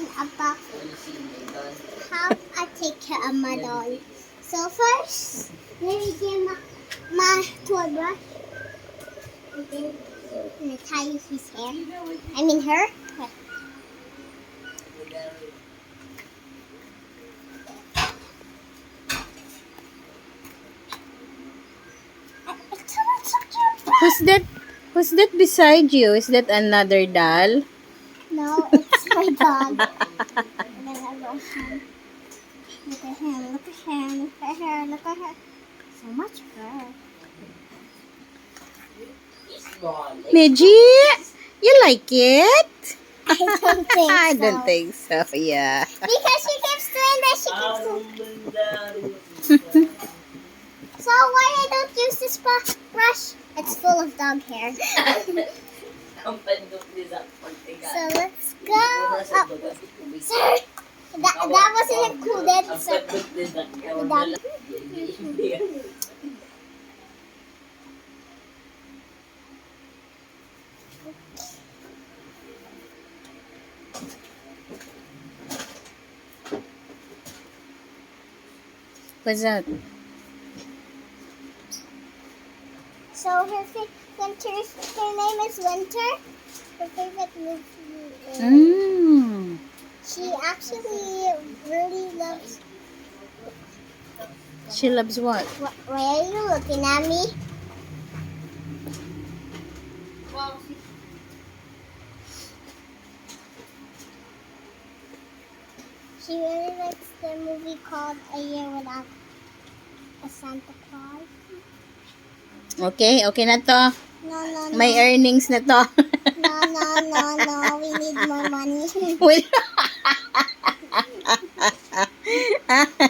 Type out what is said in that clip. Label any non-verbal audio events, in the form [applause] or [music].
about how I take care of my doll. So first, let me get my, my toy brush. And I'm gonna tie his hair. I mean her. Who's that? Who's that beside you? Is that another doll? No, it's my dog. and then I love him. Look at him, look at him, look at her, look at her. So much fur. Meji, you like it? I don't think [laughs] I so. don't think so. Yeah. Because she keeps doing that, she keeps doing [laughs] So why I don't use this brush? It's full of dog hair. [laughs] So vamos lá. up. Sir, that, that wasn't included, So her Winter's her name is Winter. Her favorite movie is. Mm. She actually really loves. She loves what? Wh- why are you looking at me? She really likes the movie called A Year Without a Santa Claus. Okay, okay na to. No, no, no. May earnings na to. No, no, no, no. We need more money. [laughs] [laughs]